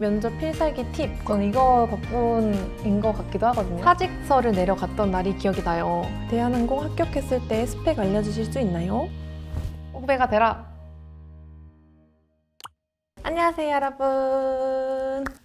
면접 필살기 팁. 저는 이거 덕분인 것 같기도 하거든요. 사직서를 내려갔던 날이 기억이 나요. 대한항공 합격했을 때 스펙 알려주실 수 있나요? 후배가 되라. 안녕하세요, 여러분.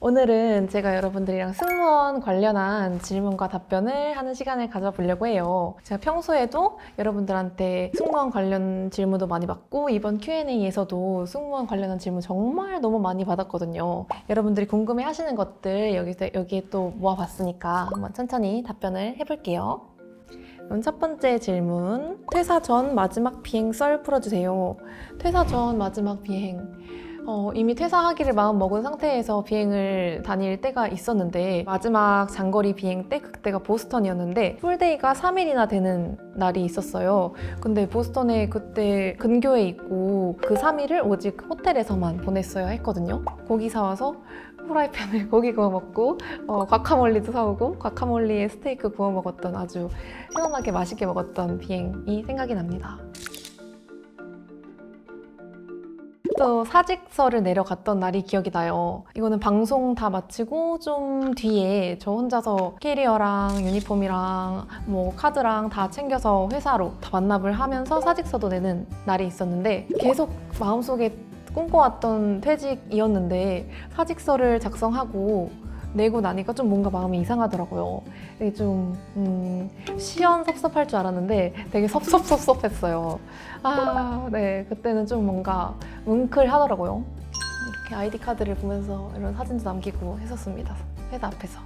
오늘은 제가 여러분들이랑 승무원 관련한 질문과 답변을 하는 시간을 가져보려고 해요. 제가 평소에도 여러분들한테 승무원 관련 질문도 많이 받고 이번 Q&A에서도 승무원 관련한 질문 정말 너무 많이 받았거든요. 여러분들이 궁금해 하시는 것들 여기서, 여기에 또 모아봤으니까 한번 천천히 답변을 해볼게요. 그럼 첫 번째 질문. 퇴사 전 마지막 비행 썰 풀어주세요. 퇴사 전 마지막 비행. 어, 이미 퇴사하기를 마음 먹은 상태에서 비행을 다닐 때가 있었는데 마지막 장거리 비행 때 그때가 보스턴이었는데 풀데이가 3일이나 되는 날이 있었어요. 근데 보스턴에 그때 근교에 있고 그 3일을 오직 호텔에서만 보냈어야 했거든요. 고기 사와서 프라이팬에 고기 구워 먹고 어, 과카몰리도 사오고 과카몰리에 스테이크 구워 먹었던 아주 시원하게 맛있게 먹었던 비행이 생각이 납니다. 또 사직서를 내려갔던 날이 기억이 나요. 이거는 방송 다 마치고 좀 뒤에 저 혼자서 캐리어랑 유니폼이랑 뭐 카드랑 다 챙겨서 회사로 다 반납을 하면서 사직서도 내는 날이 있었는데 계속 마음속에 꿈꿔왔던 퇴직이었는데 사직서를 작성하고 내고 나니까 좀 뭔가 마음이 이상하더라고요. 이게 좀 음, 시원섭섭할 줄 알았는데 되게 섭섭섭섭했어요. 아, 네, 그때는 좀 뭔가 뭉클하더라고요. 이렇게 아이디 카드를 보면서 이런 사진도 남기고 했었습니다. 회사 앞에서.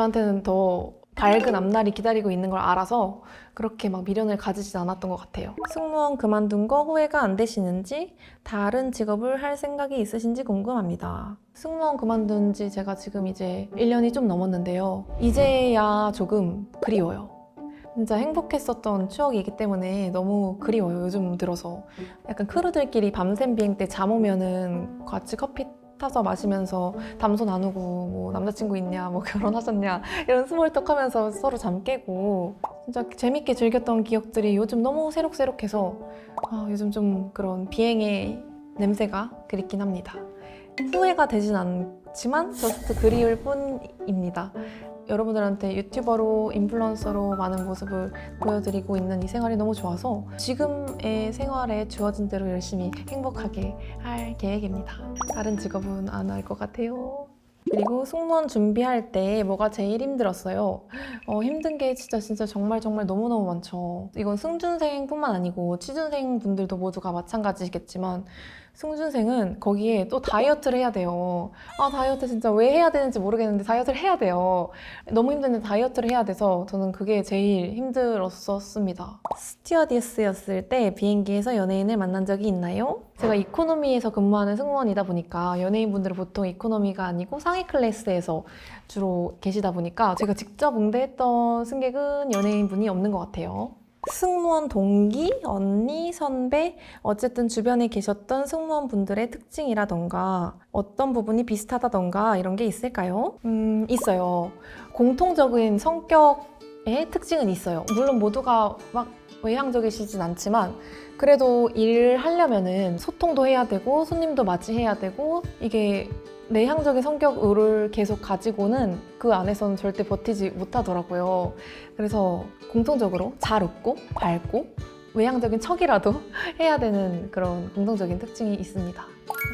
저한테는 더 밝은 앞날이 기다리고 있는 걸 알아서 그렇게 막 미련을 가지진 않았던 것 같아요. 승무원 그만둔 거 후회가 안 되시는지 다른 직업을 할 생각이 있으신지 궁금합니다. 승무원 그만둔 지 제가 지금 이제 1년이 좀 넘었는데요. 이제야 조금 그리워요. 진짜 행복했었던 추억이기 때문에 너무 그리워요, 요즘 들어서. 약간 크루들끼리 밤샘 비행 때 잠 오면은 같이 커피 타서 마시면서 담소 나누고 뭐 남자친구 있냐, 뭐 결혼하셨냐 이런 스몰톡 하면서 서로 잠 깨고 진짜 재밌게 즐겼던 기억들이 요즘 너무 새록새록해서 아, 요즘 좀 그런 비행의 냄새가 그립긴 합니다. 후회가 되진 않 지만 저스트 그리울 뿐입니다. 여러분들한테 유튜버로 인플루언서로 많은 모습을 보여드리고 있는 이 생활이 너무 좋아서 지금의 생활에 주어진 대로 열심히 행복하게 할 계획입니다. 다른 직업은 안 할 것 같아요. 그리고 승무원 준비할 때 뭐가 제일 힘들었어요? 어, 힘든 게 진짜 진짜 정말 정말 너무너무 많죠. 이건 승준생뿐만 아니고 취준생 분들도 모두가 마찬가지겠지만 승준생은 거기에 또 다이어트를 해야 돼요. 아, 다이어트 진짜 왜 해야 되는지 모르겠는데 다이어트를 해야 돼요. 너무 힘든데 다이어트를 해야 돼서 저는 그게 제일 힘들었었습니다. 스튜어디스였을 때 비행기에서 연예인을 만난 적이 있나요? 제가 이코노미에서 근무하는 승무원이다 보니까 연예인분들은 보통 이코노미가 아니고 상위 클래스에서 주로 계시다 보니까 제가 직접 응대했던 승객은 연예인분이 없는 것 같아요. 승무원 동기, 언니, 선배, 어쨌든 주변에 계셨던 승무원 분들의 특징이라던가 어떤 부분이 비슷하다던가 이런 게 있을까요? 음, 있어요. 공통적인 성격의 특징은 있어요. 물론 모두가 막 외향적이시진 않지만 그래도 일을 하려면은 소통도 해야 되고 손님도 맞이해야 되고 이게 내향적인 성격을 계속 가지고는 그 안에서는 절대 버티지 못하더라고요. 그래서 공통적으로 잘 웃고 밝고 외향적인 척이라도 해야 되는 그런 공통적인 특징이 있습니다.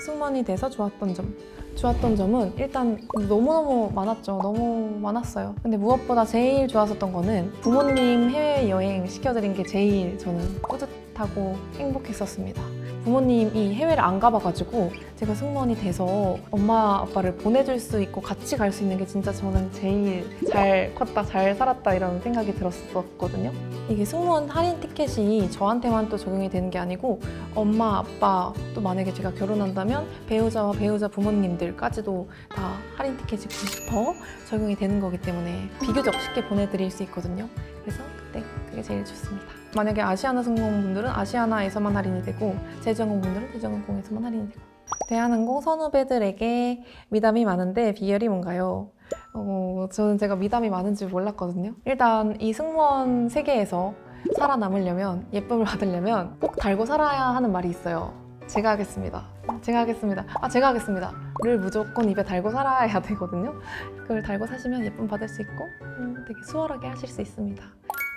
승무원이 돼서 좋았던 점. 좋았던 점은 일단 너무너무 많았죠. 너무 많았어요. 근데 무엇보다 제일 좋았었던 거는 부모님 해외여행 시켜드린 게 제일 저는 뿌듯하고 행복했었습니다. 부모님이 해외를 안 가봐가지고 제가 승무원이 돼서 엄마 아빠를 보내줄 수 있고 같이 갈 수 있는 게 진짜 저는 제일 잘 컸다 잘 살았다 이런 생각이 들었었거든요. 이게 승무원 할인 티켓이 저한테만 또 적용이 되는 게 아니고 엄마 아빠 또 만약에 제가 결혼한다면 배우자와 배우자 부모님들까지도 다 할인 티켓이 90% 적용이 되는 거기 때문에 비교적 쉽게 보내드릴 수 있거든요. 그래서 그때 그게 제일 좋습니다. 만약에 아시아나 승무원분들은 아시아나에서만 할인이 되고 제주항공분들은 제주항공에서만 할인이 되고 대한항공 선후배들에게 미담이 많은데 비결이 뭔가요? 어, 저는 제가 미담이 많은지 몰랐거든요. 일단 이 승무원 세계에서 살아남으려면 예쁨을 받으려면 꼭 달고 살아야 하는 말이 있어요. 제가 하겠습니다. 제가 하겠습니다. 아, 제가 하겠습니다. 를 무조건 입에 달고 살아야 되거든요. 그걸 달고 사시면 예쁨 받을 수 있고 음, 되게 수월하게 하실 수 있습니다.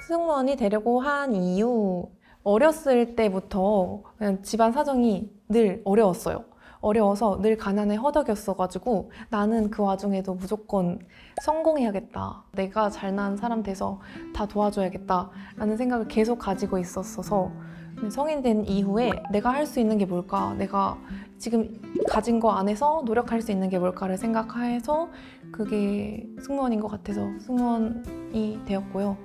승무원이 되려고 한 이유 어렸을 때부터 그냥 집안 사정이 늘 어려웠어요. 어려워서 늘 가난에 허덕였어가지고 나는 그 와중에도 무조건 성공해야겠다. 내가 잘난 사람 돼서 다 도와줘야겠다. 라는 생각을 계속 가지고 있었어서 성인 된 이후에 내가 할 수 있는 게 뭘까? 내가 지금 가진 거 안에서 노력할 수 있는 게 뭘까를 생각해서 그게 승무원인 것 같아서 승무원이 되었고요.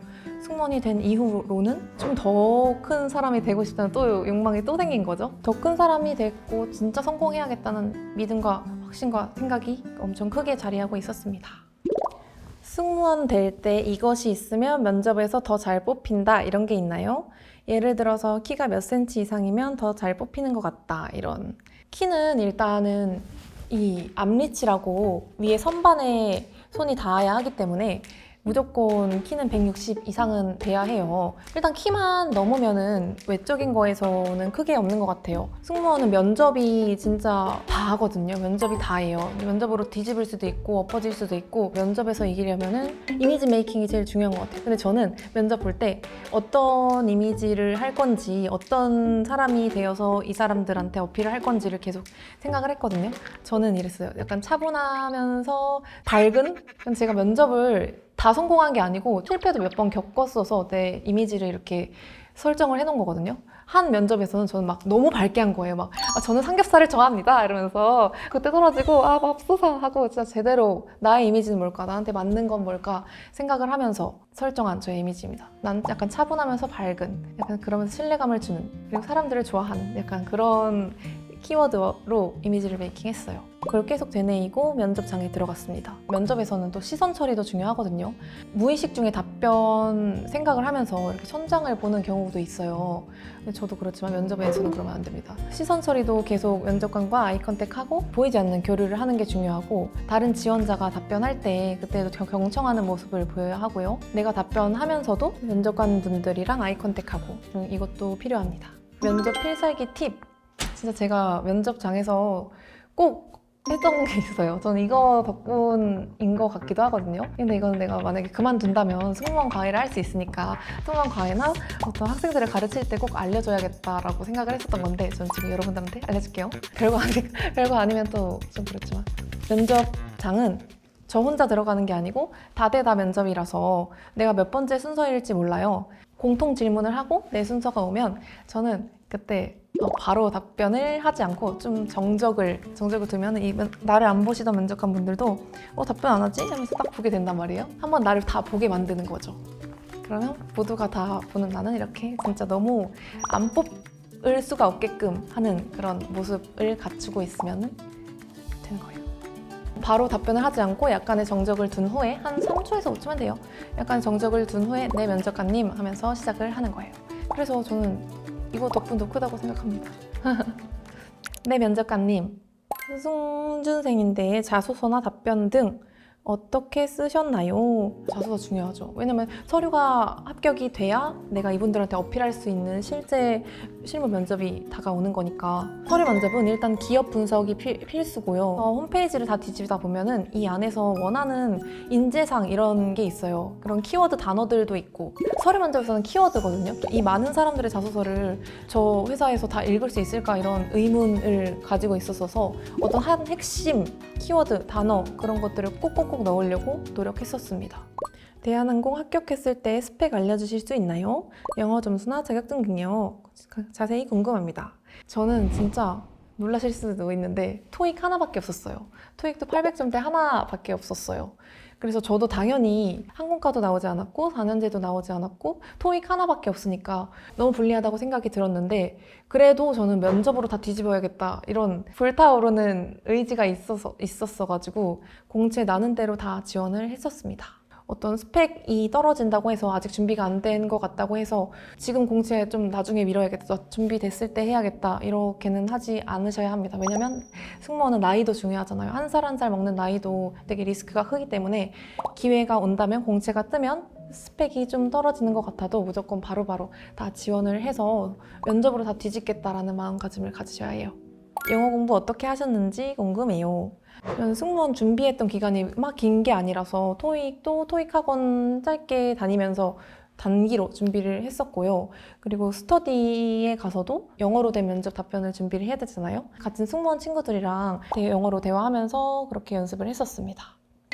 승무원이 된 이후로는 좀 더 큰 사람이 되고 싶다는 또 욕망이 또 생긴 거죠. 더 큰 사람이 됐고 진짜 성공해야겠다는 믿음과 확신과 생각이 엄청 크게 자리하고 있었습니다. 승무원 될 때 이것이 있으면 면접에서 더 잘 뽑힌다 이런 게 있나요? 예를 들어서 키가 몇 센치 이상이면 더 잘 뽑히는 것 같다 이런 키는 일단은 이 앞리치라고 위에 선반에 손이 닿아야 하기 때문에 무조건 키는 160 이상은 돼야 해요. 일단 키만 넘으면은 외적인 거에서는 크게 없는 것 같아요. 승무원은 면접이 진짜 다 하거든요. 면접이 다예요. 면접으로 뒤집을 수도 있고 엎어질 수도 있고 면접에서 이기려면은 이미지 메이킹이 제일 중요한 것 같아요. 근데 저는 면접 볼 때 어떤 이미지를 할 건지 어떤 사람이 되어서 이 사람들한테 어필을 할 건지를 계속 생각을 했거든요. 저는 이랬어요. 약간 차분하면서 밝은? 제가 면접을 다 성공한 게 아니고 실패도 몇 번 겪었어서 내 이미지를 이렇게 설정을 해놓은 거거든요. 한 면접에서는 저는 막 너무 밝게 한 거예요. 막 아, 저는 삼겹살을 좋아합니다 이러면서 그때 떨어지고 아 맙소사 하고 진짜 제대로 나의 이미지는 뭘까 나한테 맞는 건 뭘까 생각을 하면서 설정한 저의 이미지입니다. 난 약간 차분하면서 밝은 약간 그러면서 신뢰감을 주는 그리고 사람들을 좋아하는 약간 그런 키워드로 이미지를 메이킹했어요. 그걸 계속 되뇌이고 면접장에 들어갔습니다. 면접에서는 또 시선 처리도 중요하거든요. 무의식 중에 답변 생각을 하면서 이렇게 천장을 보는 경우도 있어요. 저도 그렇지만 면접에서는 그러면 안 됩니다. 시선 처리도 계속 면접관과 아이 컨택하고 보이지 않는 교류를 하는 게 중요하고 다른 지원자가 답변할 때 그때도 겨- 경청하는 모습을 보여야 하고요. 내가 답변하면서도 면접관 분들이랑 아이 컨택하고 음, 이것도 필요합니다. 면접 필살기 팁 진짜 제가 면접장에서 꼭 했던 게 있어요. 저는 이거 덕분인 것 같기도 하거든요. 근데 이거는 내가 만약에 그만둔다면 승무원 과외를 할 수 있으니까 승무원 과외나 어떤 학생들을 가르칠 때 꼭 알려줘야겠다라고 생각을 했었던 건데 저는 지금 여러분들한테 알려줄게요. 별거 아니 별거 아니면 또 좀 그렇지만 면접장은 저 혼자 들어가는 게 아니고 다대다 면접이라서 내가 몇 번째 순서일지 몰라요. 공통 질문을 하고 내 순서가 오면 저는 그때 어, 바로 답변을 하지 않고 좀 정적을 정적을 두면 이 면- 나를 안 보시던 면접관 분들도 어 답변 안 하지 하면서 딱 보게 된단 말이에요. 한번 나를 다 보게 만드는 거죠. 그러면 모두가 다 보는 나는 이렇게 진짜 너무 안 뽑을 수가 없게끔 하는 그런 모습을 갖추고 있으면 되는 거예요. 바로 답변을 하지 않고 약간의 정적을 둔 후에 한 3초에서 5초면 돼요. 약간 정적을 둔 후에 네 면접관님 하면서 시작을 하는 거예요. 그래서 저는 이거 덕분도 크다고 생각합니다. 네 면접관님, 승준생인데 자소서나 답변 등 어떻게 쓰셨나요? 자소서 중요하죠. 왜냐면 서류가 합격이 돼야 내가 이분들한테 어필할 수 있는 실제 실무 면접이 다가오는 거니까 서류 면접은 일단 기업 분석이 필, 필수고요. 어, 홈페이지를 다 뒤집다 보면은 이 안에서 원하는 인재상 이런 게 있어요. 그런 키워드 단어들도 있고 서류 면접에서는 키워드거든요. 이 많은 사람들의 자소서를 저 회사에서 다 읽을 수 있을까 이런 의문을 가지고 있었어서 어떤 한 핵심 키워드 단어 그런 것들을 꼭꼭 꼭 넣으려고 노력했었습니다. 대한항공 합격했을 때 스펙 알려주실 수 있나요? 영어 점수나 자격증 능력 자세히 궁금합니다. 저는 진짜 놀라실 수도 있는데 토익 하나밖에 없었어요. 토익도 800점대 하나밖에 없었어요. 그래서 저도 당연히 항공과도 나오지 않았고 4년제도 나오지 않았고 토익 하나밖에 없으니까 너무 불리하다고 생각이 들었는데 그래도 저는 면접으로 다 뒤집어야겠다 이런 불타오르는 의지가 있어서 있었어 가지고 공채 나는 대로 다 지원을 했었습니다. 어떤 스펙이 떨어진다고 해서 아직 준비가 안 된 것 같다고 해서 지금 공채 좀 나중에 미뤄야겠다 준비됐을 때 해야겠다 이렇게는 하지 않으셔야 합니다. 왜냐면 승무원은 나이도 중요하잖아요. 한 살 한살 먹는 나이도 되게 리스크가 크기 때문에 기회가 온다면 공채가 뜨면 스펙이 좀 떨어지는 것 같아도 무조건 바로 바로 다 지원을 해서 면접으로 다 뒤집겠다라는 마음가짐을 가지셔야 해요. 영어 공부 어떻게 하셨는지 궁금해요. 저는 승무원 준비했던 기간이 막 긴 게 아니라서 토익도 토익 학원 짧게 다니면서 단기로 준비를 했었고요. 그리고 스터디에 가서도 영어로 된 면접 답변을 준비를 해야 되잖아요. 같은 승무원 친구들이랑 대- 영어로 대화하면서 그렇게 연습을 했었습니다.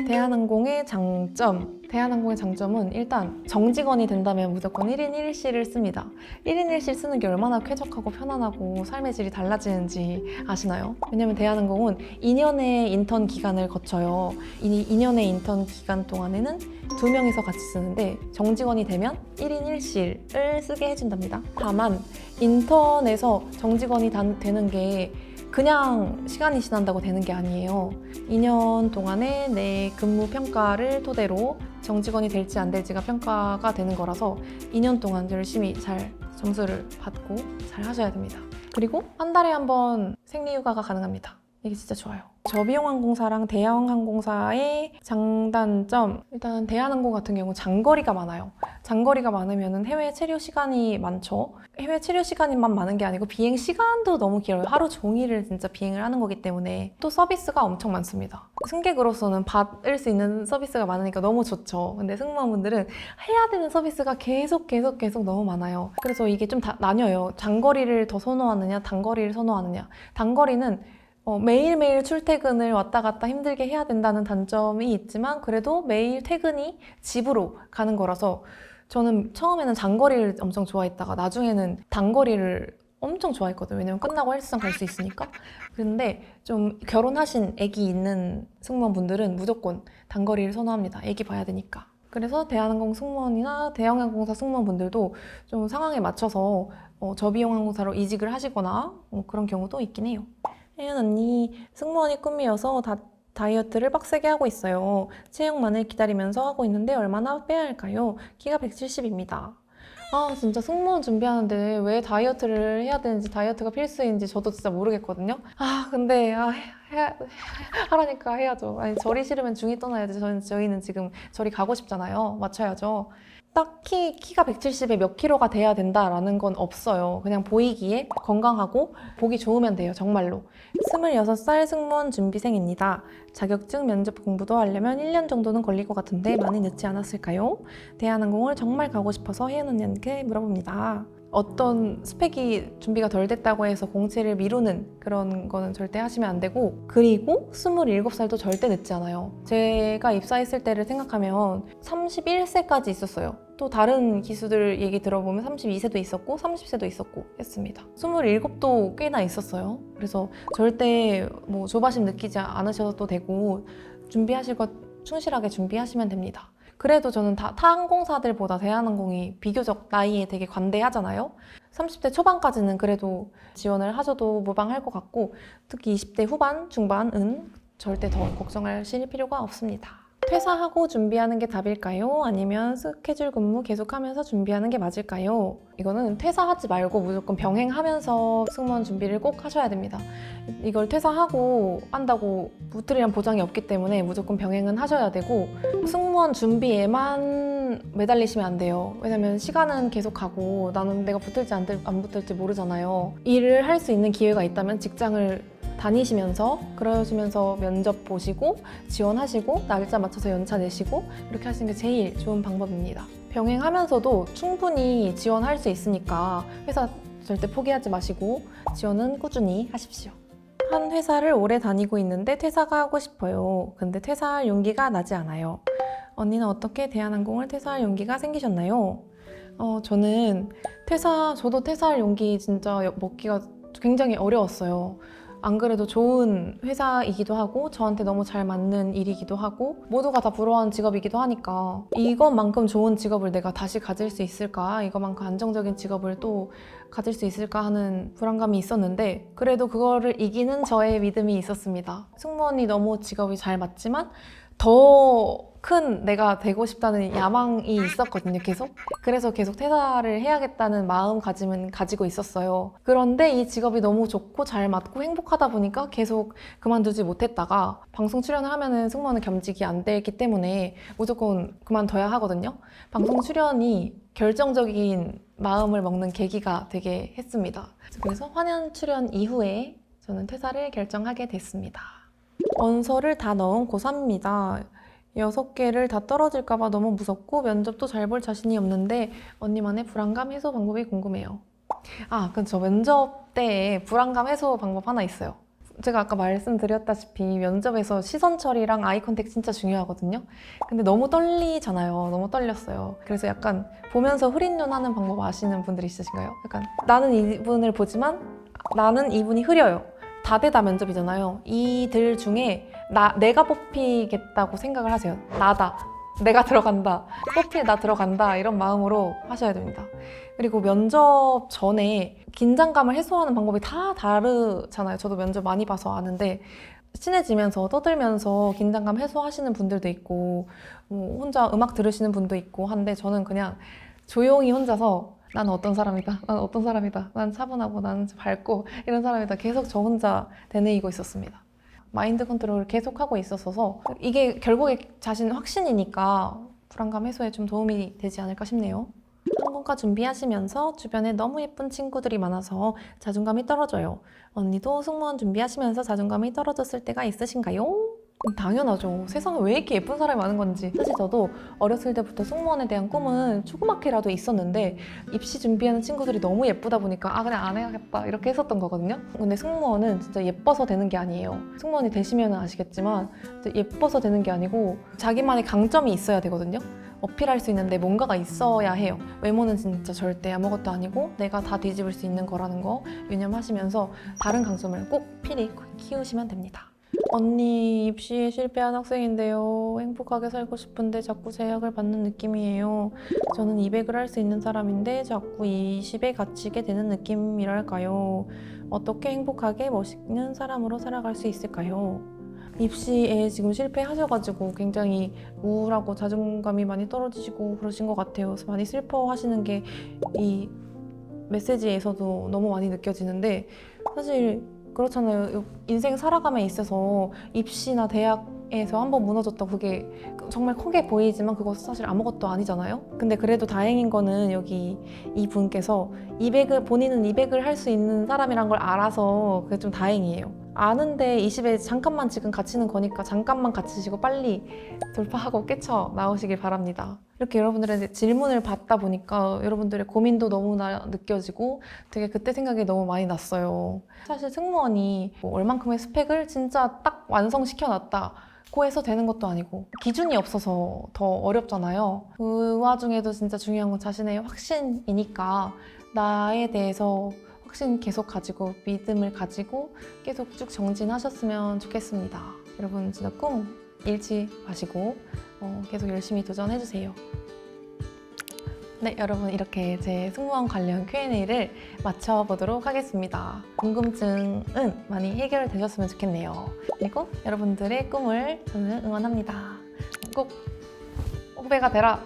대한항공의 장점. 대한항공의 장점은 일단 정직원이 된다면 무조건 1인 1실을 씁니다. 1인 1실 쓰는 게 얼마나 쾌적하고 편안하고 삶의 질이 달라지는지 아시나요? 왜냐면 대한항공은 2년의 인턴 기간을 거쳐요. 이 2년의 인턴 기간 동안에는 두 명이서 같이 쓰는데 정직원이 되면 1인 1실을 쓰게 해준답니다. 다만 인턴에서 정직원이 단- 되는 게 그냥 시간이 지난다고 되는 게 아니에요. 2년 동안의 내 근무 평가를 토대로 정직원이 될지 안 될지가 평가가 되는 거라서 2년 동안 열심히 잘 점수를 받고 잘 하셔야 됩니다. 그리고 한 달에 한 번 생리휴가가 가능합니다. 이게 진짜 좋아요. 저비용 항공사랑 대형 항공사의 장단점 일단 대한항공 같은 경우 장거리가 많아요. 장거리가 많으면 해외 체류 시간이 많죠. 해외 체류 시간이만 많은 게 아니고 비행 시간도 너무 길어요. 하루 종일을 진짜 비행을 하는 거기 때문에 또 서비스가 엄청 많습니다. 승객으로서는 받을 수 있는 서비스가 많으니까 너무 좋죠. 근데 승무원분들은 해야 되는 서비스가 계속 계속 계속 너무 많아요. 그래서 이게 좀 다 나뉘어요. 장거리를 더 선호하느냐, 단거리를 선호하느냐. 단거리는 어, 매일매일 출퇴근을 왔다 갔다 힘들게 해야 된다는 단점이 있지만 그래도 매일 퇴근이 집으로 가는 거라서 저는 처음에는 장거리를 엄청 좋아했다가 나중에는 단거리를 엄청 좋아했거든요. 왜냐면 끝나고 헬스장 갈 수 있으니까. 그런데 좀 결혼하신 아기 있는 승무원분들은 무조건 단거리를 선호합니다. 아기 봐야 되니까. 그래서 대한항공 승무원이나 대형항공사 승무원분들도 좀 상황에 맞춰서 어, 저비용 항공사로 이직을 하시거나 어, 그런 경우도 있긴 해요. 혜연 언니, 승무원이 꿈이어서 다, 다이어트를 빡세게 하고 있어요. 체육만을 기다리면서 하고 있는데 얼마나 빼야 할까요? 키가 170입니다. 아, 진짜 승무원 준비하는데 왜 다이어트를 해야 되는지, 다이어트가 필수인지 저도 진짜 모르겠거든요. 아, 근데, 아, 해, 하라니까 해야죠. 아니, 저리 싫으면 중이 떠나야지. 저희는 지금 저리 가고 싶잖아요. 맞춰야죠. 딱히 키가 170에 몇 킬로가 돼야 된다라는 건 없어요. 그냥 보이기에 건강하고 보기 좋으면 돼요. 정말로. 26살 승무원 준비생입니다. 자격증 면접 공부도 하려면 1년 정도는 걸릴 것 같은데 많이 늦지 않았을까요? 대한항공을 정말 가고 싶어서 혜연 언니한테 물어봅니다. 어떤 스펙이 준비가 덜 됐다고 해서 공채를 미루는 그런 거는 절대 하시면 안 되고 그리고 27살도 절대 늦지 않아요. 제가 입사했을 때를 생각하면 31세까지 있었어요. 또 다른 기수들 얘기 들어보면 32세도 있었고 30세도 있었고 했습니다. 27도 꽤나 있었어요. 그래서 절대 뭐 조바심 느끼지 않으셔도 되고 준비하실 것 충실하게 준비하시면 됩니다. 그래도 저는 다, 타 항공사들보다 대한항공이 비교적 나이에 되게 관대하잖아요. 30대 초반까지는 그래도 지원을 하셔도 무방할 것 같고 특히 20대 후반, 중반은 절대 더 걱정하실 필요가 없습니다. 퇴사하고 준비하는 게 답일까요? 아니면 스케줄 근무 계속하면서 준비하는 게 맞을까요? 이거는 퇴사하지 말고 무조건 병행하면서 승무원 준비를 꼭 하셔야 됩니다. 이걸 퇴사하고 한다고 붙으리란 보장이 없기 때문에 무조건 병행은 하셔야 되고 승무원 준비에만 매달리시면 안 돼요. 왜냐면 시간은 계속 가고 나는 내가 붙을지 안 붙을지 모르잖아요. 일을 할 수 있는 기회가 있다면 직장을 다니시면서 그러시면서 면접 보시고 지원하시고 날짜 맞춰서 연차 내시고 이렇게 하시는 게 제일 좋은 방법입니다. 병행하면서도 충분히 지원할 수 있으니까 회사 절대 포기하지 마시고 지원은 꾸준히 하십시오. 한 회사를 오래 다니고 있는데 퇴사가 하고 싶어요. 근데 퇴사할 용기가 나지 않아요. 언니는 어떻게 대한항공을 퇴사할 용기가 생기셨나요? 어, 저는 퇴사, 저도 퇴사할 용기 진짜 먹기가 굉장히 어려웠어요. 안 그래도 좋은 회사이기도 하고 저한테 너무 잘 맞는 일이기도 하고 모두가 다 부러워하는 직업이기도 하니까 이것만큼 좋은 직업을 내가 다시 가질 수 있을까 이것만큼 안정적인 직업을 또 가질 수 있을까 하는 불안감이 있었는데 그래도 그거를 이기는 저의 믿음이 있었습니다. 승무원이 너무 직업이 잘 맞지만 더 큰 내가 되고 싶다는 야망이 있었거든요, 계속. 그래서 계속 퇴사를 해야겠다는 마음가짐은 가지고 있었어요. 그런데 이 직업이 너무 좋고 잘 맞고 행복하다 보니까 계속 그만두지 못했다가 방송 출연을 하면은 승무원은 겸직이 안 되기 때문에 무조건 그만둬야 하거든요. 방송 출연이 결정적인 마음을 먹는 계기가 되게 했습니다. 그래서 환연 출연 이후에 저는 퇴사를 결정하게 됐습니다. 원서를 다 넣은 고3입니다. 여섯 개를 다 떨어질까봐 너무 무섭고 면접도 잘 볼 자신이 없는데 언니만의 불안감 해소 방법이 궁금해요. 아, 그저 면접 때 불안감 해소 방법 하나 있어요. 제가 아까 말씀드렸다시피 면접에서 시선 처리랑 아이 컨택 진짜 중요하거든요. 근데 너무 떨리잖아요. 너무 떨렸어요. 그래서 약간 보면서 흐린 눈 하는 방법 아시는 분들이 있으신가요? 약간 나는 이분을 보지만 나는 이분이 흐려요. 다대다 면접이잖아요. 이들 중에 나 내가 뽑히겠다고 생각을 하세요. 나다. 내가 들어간다. 뽑힐 나 들어간다. 이런 마음으로 하셔야 됩니다. 그리고 면접 전에 긴장감을 해소하는 방법이 다 다르잖아요. 저도 면접 많이 봐서 아는데 친해지면서 떠들면서 긴장감 해소하시는 분들도 있고 뭐 혼자 음악 들으시는 분도 있고 한데 저는 그냥 조용히 혼자서 나는 어떤 사람이다. 나는 어떤 사람이다. 난 차분하고 나는 밝고 이런 사람이다. 계속 저 혼자 되뇌이고 있었습니다. 마인드 컨트롤을 계속 하고 있었어서 이게 결국에 자신 확신이니까 불안감 해소에 좀 도움이 되지 않을까 싶네요. 항공과 준비하시면서 주변에 너무 예쁜 친구들이 많아서 자존감이 떨어져요. 언니도 승무원 준비하시면서 자존감이 떨어졌을 때가 있으신가요? 음, 당연하죠. 세상에 왜 이렇게 예쁜 사람이 많은 건지. 사실 저도 어렸을 때부터 승무원에 대한 꿈은 조그맣게라도 있었는데 입시 준비하는 친구들이 너무 예쁘다 보니까 아 그냥 안 해야겠다 이렇게 했었던 거거든요. 근데 승무원은 진짜 예뻐서 되는 게 아니에요. 승무원이 되시면 아시겠지만 예뻐서 되는 게 아니고 자기만의 강점이 있어야 되거든요. 어필할 수 있는데 뭔가가 있어야 해요. 외모는 진짜 절대 아무것도 아니고 내가 다 뒤집을 수 있는 거라는 거 유념하시면서 다른 강점을 꼭 필히 키우시면 됩니다. 언니 입시에 실패한 학생인데요. 행복하게 살고 싶은데 자꾸 제약을 받는 느낌이에요. 저는 200을 할 수 있는 사람인데 자꾸 20에 갇히게 되는 느낌이랄까요. 어떻게 행복하게 멋있는 사람으로 살아갈 수 있을까요? 입시에 지금 실패하셔가지고 굉장히 우울하고 자존감이 많이 떨어지시고 그러신 것 같아요. 그래서 많이 슬퍼하시는 게 이 메시지에서도 너무 많이 느껴지는데 사실 그렇잖아요. 인생 살아감에 있어서 입시나 대학에서 한번 무너졌다 그게 정말 크게 보이지만 그거 사실 아무것도 아니잖아요. 근데 그래도 다행인 거는 여기 이 분께서 200을 본인은 200을 할 수 있는 사람이란 걸 알아서 그게 좀 다행이에요. 아는데 20에 잠깐만 지금 갇히는 거니까 잠깐만 갇히시고 빨리 돌파하고 깨쳐 나오시길 바랍니다. 이렇게 여러분들의 질문을 받다 보니까 여러분들의 고민도 너무나 느껴지고 되게 그때 생각이 너무 많이 났어요. 사실 승무원이 뭐 얼만큼의 스펙을 진짜 딱 완성시켜 놨다. 고 해서 되는 것도 아니고 기준이 없어서 더 어렵잖아요. 그 와중에도 진짜 중요한 건 자신의 확신이니까 나에 대해서 확신 계속 가지고 믿음을 가지고 계속 쭉 정진하셨으면 좋겠습니다. 여러분 진짜 꿈 잃지 마시고 어, 계속 열심히 도전해 주세요. 네, 여러분 이렇게 제 승무원 관련 Q&A를 마쳐보도록 하겠습니다. 궁금증은 많이 해결되셨으면 좋겠네요. 그리고 여러분들의 꿈을 저는 응원합니다. 꼭 후배가 되라!